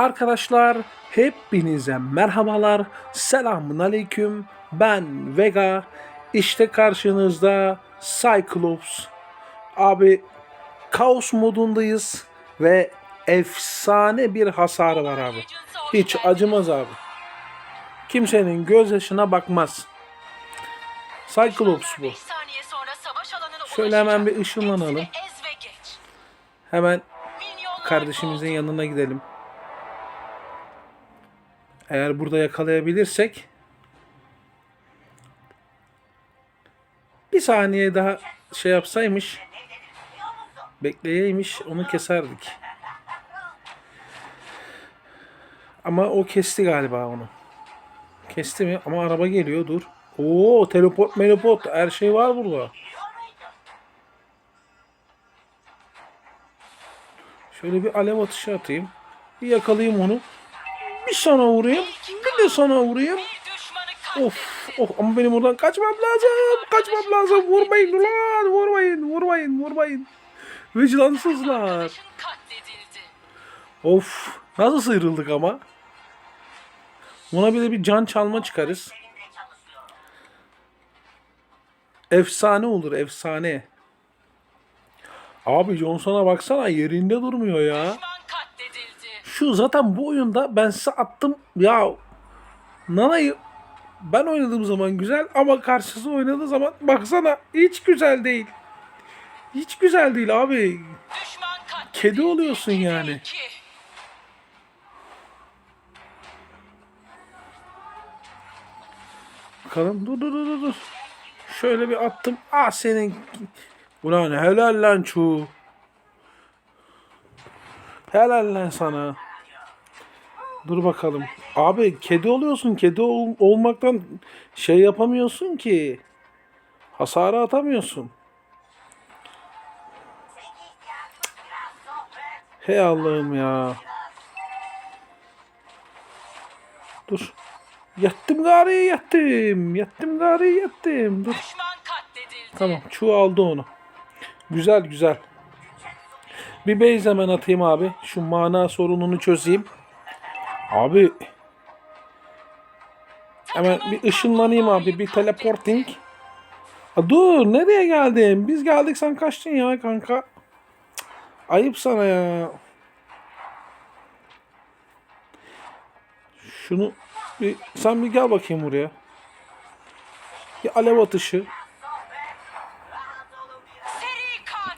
Arkadaşlar hepinize merhabalar. Selamun aleyküm. Ben Vega. İşte karşınızda Cyclops. Abi kaos modundayız ve efsane bir hasarı var abi. Hiç acımaz abi. Kimsenin gözyaşına bakmaz. Cyclops bu. Şöyle hemen bir ışınlanalım. Hemen kardeşimizin yanına gidelim. Eğer burada yakalayabilirsek bir saniye daha şey yapsaymış bekleyeymiş onu keserdik. Ama o kesti galiba onu. Kesti mi? Ama araba geliyor dur. Oo teleport meloport her şey var burada. Şöyle bir alev atışı atayım. Bir yakalayayım onu. Bir sana vurayım. Bir de sana vurayım. Of of ama benim buradan kaçmam lazım. Kaçmam lazım. Vurmayın ulan. Vurmayın. Vurmayın. Vurmayın. Vicdansızlar. Of. Nasıl sıyrıldık ama. Buna bir de bir can çalma çıkarız. Efsane olur. Efsane. Abi Johnson'a baksana yerinde durmuyor ya. Zaten bu oyunda ben size attım ya Nana'yı ben oynadığım zaman güzel ama karşısı oynadığı zaman baksana hiç güzel değil. Hiç güzel değil abi. Kedi oluyorsun yani. Bakalım dur dur dur dur. Şöyle bir attım. Ah senin. Ulan helal lan çu. Helal lan sana. Dur bakalım. Abi kedi oluyorsun. Kedi ol- olmaktan şey yapamıyorsun ki. Hasarı atamıyorsun. Hey Allah'ım ya. Dur. Yattım gari yattım. Yattım gari yattım. Dur. Tamam. Çuğ aldı onu. Güzel güzel. Bir base hemen atayım abi. Şu mana sorununu çözeyim. Abi. Hemen bir ışınlanayım abi. Bir teleporting. Aa, dur nereye geldin? Biz geldik sen kaçtın ya kanka. Ayıp sana ya. Şunu bir sen bir gel bakayım buraya. Bir alev atışı.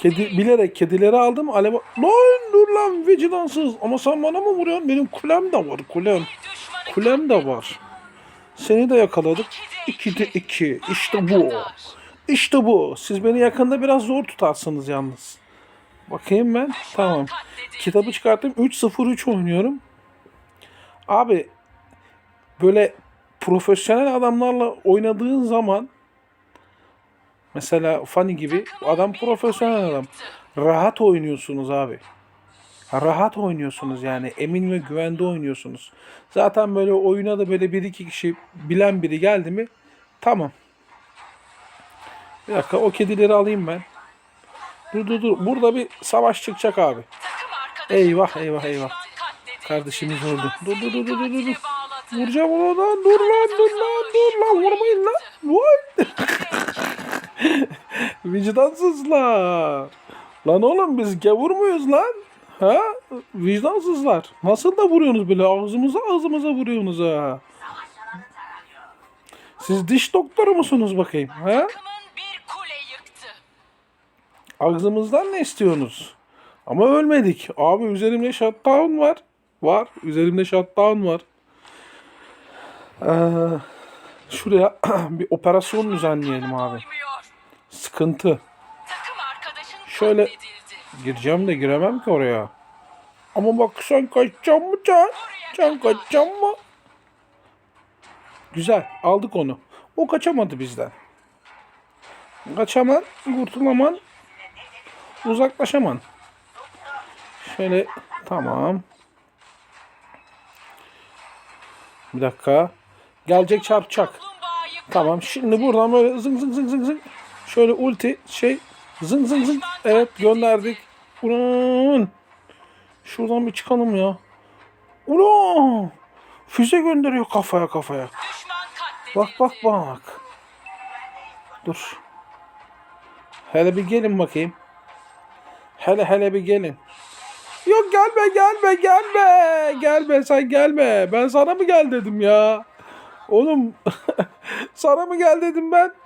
Kedi bilerek kedileri aldım. Alev lan dur lan vicdansız. Ama sen bana mı vuruyorsun? Benim kulem de var kulem. Kulem de var. Seni de yakaladık. 2'de 2. İşte bu. İşte bu. Siz beni yakında biraz zor tutarsınız yalnız. Bakayım ben. Tamam. Kitabı çıkarttım. 3-0-3 oynuyorum. Abi böyle profesyonel adamlarla oynadığın zaman mesela Fanny gibi adam profesyonel adam. Rahat oynuyorsunuz abi. Rahat oynuyorsunuz yani. Emin ve güvende oynuyorsunuz. Zaten böyle oyuna da böyle bir iki kişi bilen biri geldi mi tamam. Bir dakika o kedileri alayım ben. Dur dur dur. Burada bir savaş çıkacak abi. Eyvah eyvah eyvah. Kardeşimiz öldü. Dur dur dur dur dur dur. Vuracağım onu lan. Dur lan dur lan dur lan. Vurmayın lan. Vicdansızlar. Lan oğlum biz gavur muyuz lan? Ha? Vicdansızlar. Nasıl da vuruyorsunuz böyle ağzımıza ağzımıza vuruyorsunuz ha? Siz diş doktoru musunuz bakayım? Ha? Ağzımızdan ne istiyorsunuz? Ama ölmedik. Abi üzerimde shutdown var. Var. Üzerimde shutdown var. Ee, şuraya bir operasyon düzenleyelim abi. Sıkıntı. Şöyle-. Gireceğim de giremem ki oraya. Ama bak sen kaçacağım mı can? Can kaçacağım mı? Güzel. Aldık onu. O kaçamadı bizden. Kaçaman, kurtulaman, uzaklaşaman. Şöyle tamam. Bir dakika. Gelecek çarpacak. Tamam şimdi buradan böyle zıng zıng zıng zıng zıng. Şöyle ulti şey zıng zıng zıng. Evet gönderdik. Ulan. Şuradan bir çıkalım ya. Ulan! Füze gönderiyor kafaya kafaya. Bak bak bak. Dur. Hele bir gelin bakayım. Hele hele bir gelin. Yok gelme gelme gelme. Gelme sen gelme. Ben sana mı gel dedim ya. Oğlum sana mı gel dedim ben.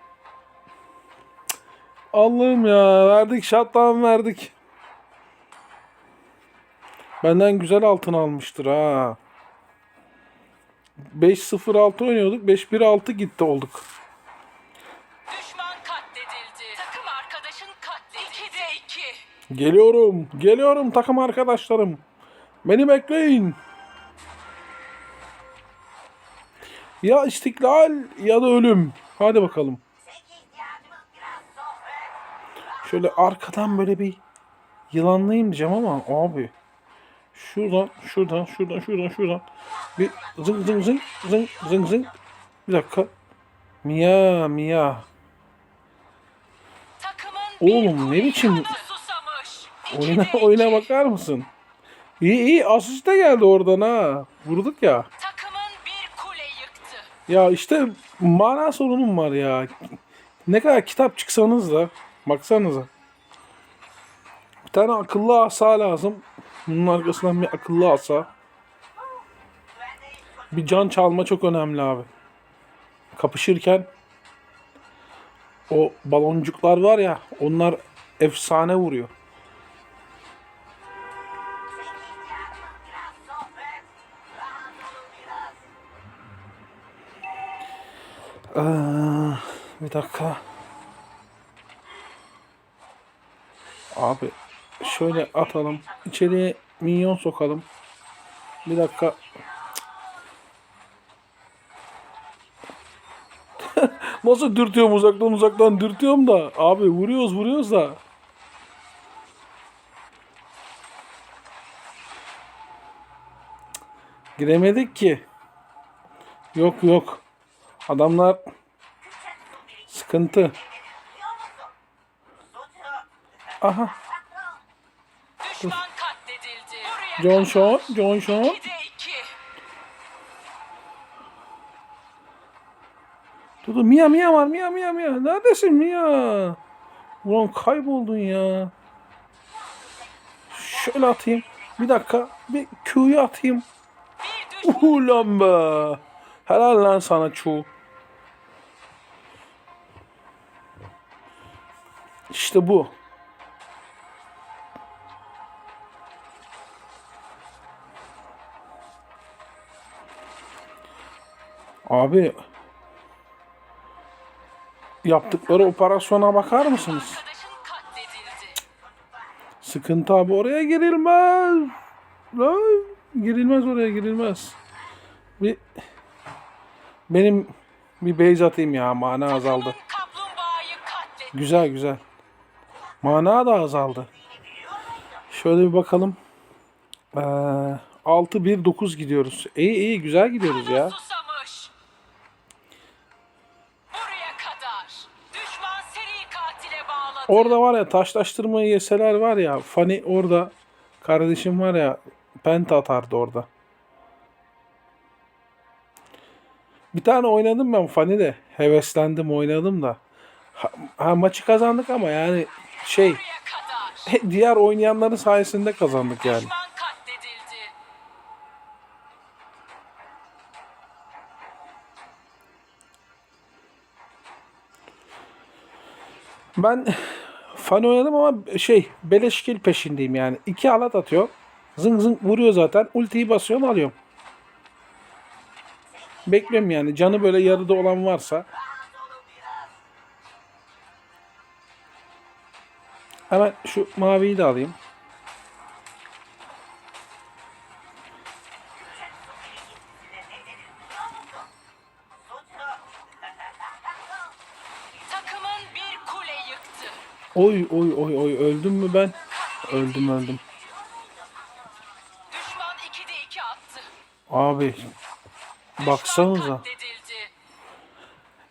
Allah'ım ya verdik şattan verdik. Benden güzel altın almıştır ha. 5-0-6 oynuyorduk. 5-1-6 gitti olduk. Düşman katledildi. Takım arkadaşın katledildi. 2'de 2. Geliyorum. Geliyorum takım arkadaşlarım. Beni bekleyin. Ya istiklal ya da ölüm. Hadi bakalım. Şöyle arkadan böyle bir yılanlayayım diyeceğim ama abi. Şuradan, şuradan, şuradan, şuradan, şuradan. Bir zıng zıng zıng zıng zıng zıng. Bir dakika. Mia, Mia. Oğlum, ne biçim-. Oyuna, 2'de 2. oyuna bakar mısın? İyi iyi asist de geldi oradan ha. Vurduk ya. Ya işte mana sorunum var ya. Ne kadar kitap çıksanız da baksanıza. Bir tane akıllı asa lazım. Bunun arkasından bir akıllı asa. Bir can çalma çok önemli abi. Kapışırken o baloncuklar var ya onlar efsane vuruyor. Ee, bir dakika. Abi şöyle atalım. İçeriye minyon sokalım. Bir dakika. Nasıl dürtüyorum uzaktan uzaktan dürtüyorum da. Abi vuruyoruz vuruyoruz da. Giremedik ki. Yok yok. Adamlar sıkıntı. Aha. John. Shaw, John Shaw. 2'de 2. Dur dur Mia Mia var Mia Mia Mia. Neredesin Mia? Ulan kayboldun ya. Şöyle atayım. Bir dakika. Bir Q'yu atayım. Ulan be. Helal lan sana Q. İşte bu. Abi yaptıkları operasyona bakar mısınız? Sıkıntı abi oraya girilmez. Girilmez oraya girilmez. Bir benim bir base atayım ya mana azaldı. Güzel güzel. Mana da azaldı. Şöyle bir bakalım. Ee, 6-1-9 gidiyoruz. İyi iyi güzel gidiyoruz ya. Orada var ya taşlaştırmayı yeseler var ya. Fani orada kardeşim var ya penta atardı orada. Bir tane oynadım ben Fani de. Heveslendim oynadım da. Ha, ha, maçı kazandık ama yani şey diğer oynayanların sayesinde kazandık yani. Ben Fani oynadım ama şey beleşkil peşindeyim yani. İki alat atıyor. Zıng zıng vuruyor zaten. Ultiyi basıyorum alıyorum. Bekliyorum yani. Canı böyle yarıda olan varsa. Hemen şu maviyi de alayım. Oy oy oy oy öldüm mü ben? Öldüm öldüm. Düşman 2'de 2 attı. Abi baksanıza.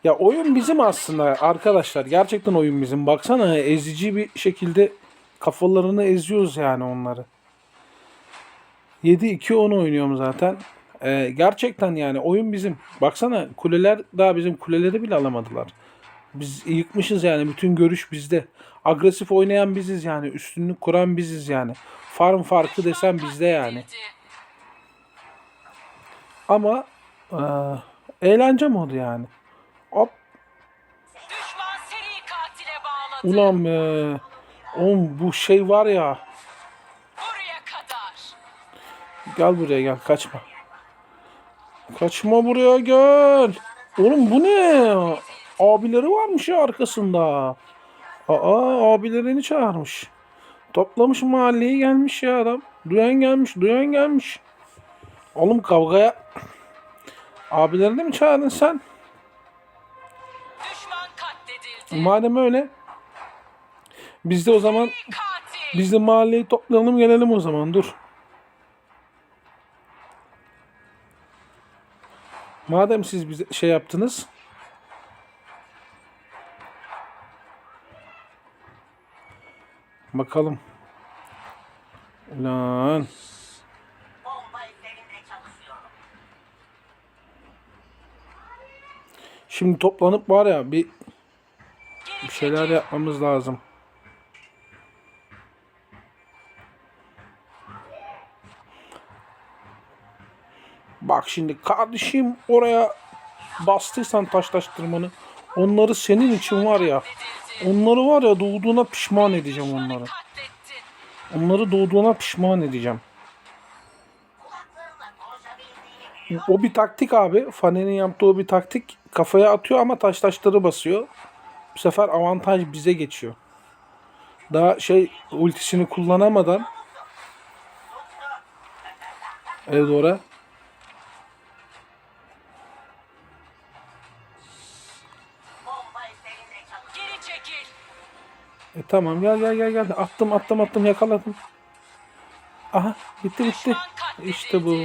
Ya oyun bizim aslında arkadaşlar. Gerçekten oyun bizim. Baksana ezici bir şekilde kafalarını eziyoruz yani onları. 7-2-10 oynuyorum zaten. Ee, gerçekten yani oyun bizim. Baksana kuleler daha bizim kuleleri bile alamadılar. Biz yıkmışız yani. Bütün görüş bizde. Agresif oynayan biziz yani. Üstünlük kuran biziz yani. Farm farkı desem bizde yani. Ama eee, eğlence modu yani. Hop ulan be. Oğlum bu şey var ya. Gel buraya gel kaçma. Kaçma buraya gel. Oğlum bu ne? Abileri varmış ya arkasında. Aa abilerini çağırmış. Toplamış mahalleyi gelmiş ya adam. Duyan gelmiş, duyan gelmiş. Oğlum kavgaya abilerini mi çağırdın sen? Madem öyle biz de o zaman biz de mahalleyi toplayalım gelelim o zaman dur. Madem siz bize şey yaptınız. Bakalım. Çalışıyorum. Şimdi toplanıp var ya bir, bir şeyler yapmamız lazım. Bak şimdi kardeşim oraya bastıysan taşlaştırmanı onları senin için var ya. Onları var ya doğduğuna pişman edeceğim onları. Onları doğduğuna pişman edeceğim. O bir taktik abi. Fane'nin yaptığı o bir taktik. Kafaya atıyor ama taş taşları basıyor. Bu sefer avantaj bize geçiyor. Daha şey ultisini kullanamadan Eldora bomba E tamam gel gel gel gel. Attım attım attım yakaladım. Aha bitti bitti. İşte bu.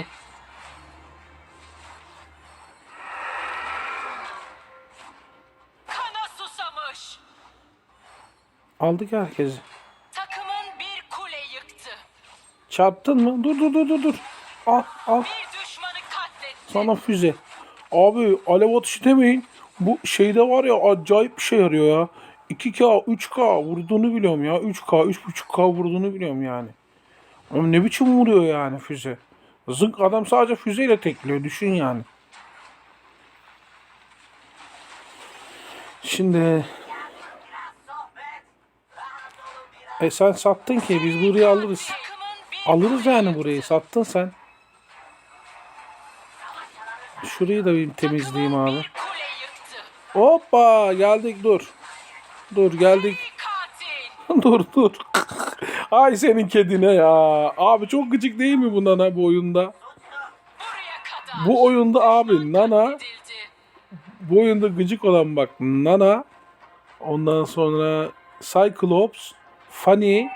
Aldık herkesi. Takımın bir kule yıktı. Çarptın mı? Dur dur dur dur dur. Al al. Bir düşmanı katletti. Sana füze. Abi alev atışı demeyin. Bu şeyde var ya acayip bir şey yarıyor ya. 2K, 3K vurduğunu biliyorum ya. 3K, 3.5K vurduğunu biliyorum yani. Ama ne biçim vuruyor yani füze. Zınk adam sadece füzeyle tekliyor. Düşün yani. Şimdi e sen sattın ki biz burayı alırız. Alırız yani burayı. Sattın sen. Şurayı da bir temizleyeyim abi. Hoppa geldik dur. Dur geldik. Dur dur. Ay senin kedine ya. Abi çok gıcık değil mi bu Nana bu oyunda? Bu oyunda abi Nana bu oyunda gıcık olan bak Nana ondan sonra Cyclops, Fanny,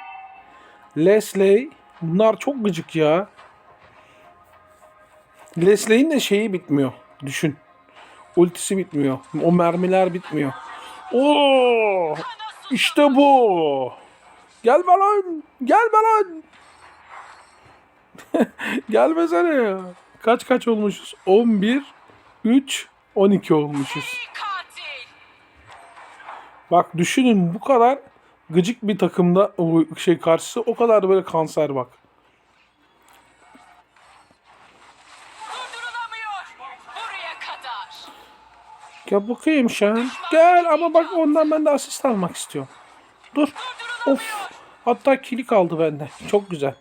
Leslie bunlar çok gıcık ya. Leslie'nin de şeyi bitmiyor. Düşün. Ultisi bitmiyor. O mermiler bitmiyor. Oo! İşte bu. Gel balon. Gel balon. Gelmesene ya. Kaç kaç olmuşuz? 11, 3, 12 olmuşuz. Bak düşünün bu kadar gıcık bir takımda şey karşısı o kadar böyle kanser bak. Gel bakayım sen. Gel ama bak ondan ben de asist almak istiyorum. Dur. Of. Hatta kilik aldı bende. Çok güzel.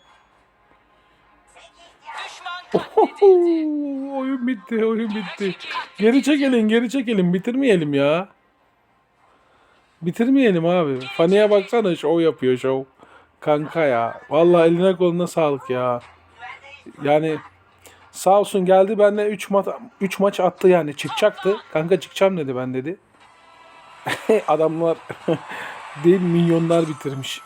Düşman Oho, katledildi. oyun bitti, oyun bitti. Geri çekelim, geri çekelim. Bitirmeyelim ya. Bitirmeyelim abi. Faniye baksana şov yapıyor şov. Kanka ya. Vallahi eline koluna sağlık ya. Yani sağ olsun geldi benimle 3 maç 3 maç attı yani çıkacaktı. Kanka çıkacağım dedi ben dedi. Adamlar değil milyonlar bitirmiş.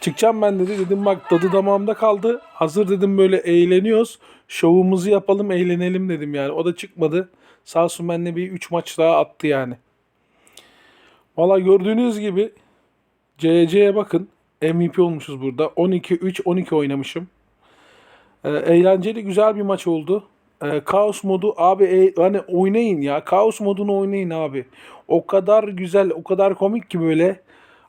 Çıkacağım ben dedi. Dedim bak tadı damağımda kaldı. Hazır dedim böyle eğleniyoruz. Şovumuzu yapalım eğlenelim dedim yani. O da çıkmadı. Sağ olsun benimle bir 3 maç daha attı yani. Valla gördüğünüz gibi CC'ye bakın. MVP olmuşuz burada. 12-3-12 oynamışım. Ee, eğlenceli güzel bir maç oldu. Ee, Kaos modu abi e, hani oynayın ya. Kaos modunu oynayın abi. O kadar güzel, o kadar komik ki böyle.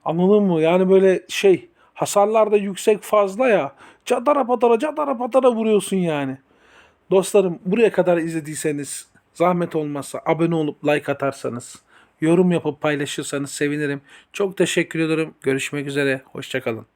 Anladın mı? Yani böyle şey hasarlar da yüksek fazla ya. Çatara patara çatara patara vuruyorsun yani. Dostlarım buraya kadar izlediyseniz zahmet olmazsa abone olup like atarsanız, yorum yapıp paylaşırsanız sevinirim. Çok teşekkür ederim. Görüşmek üzere. Hoşçakalın.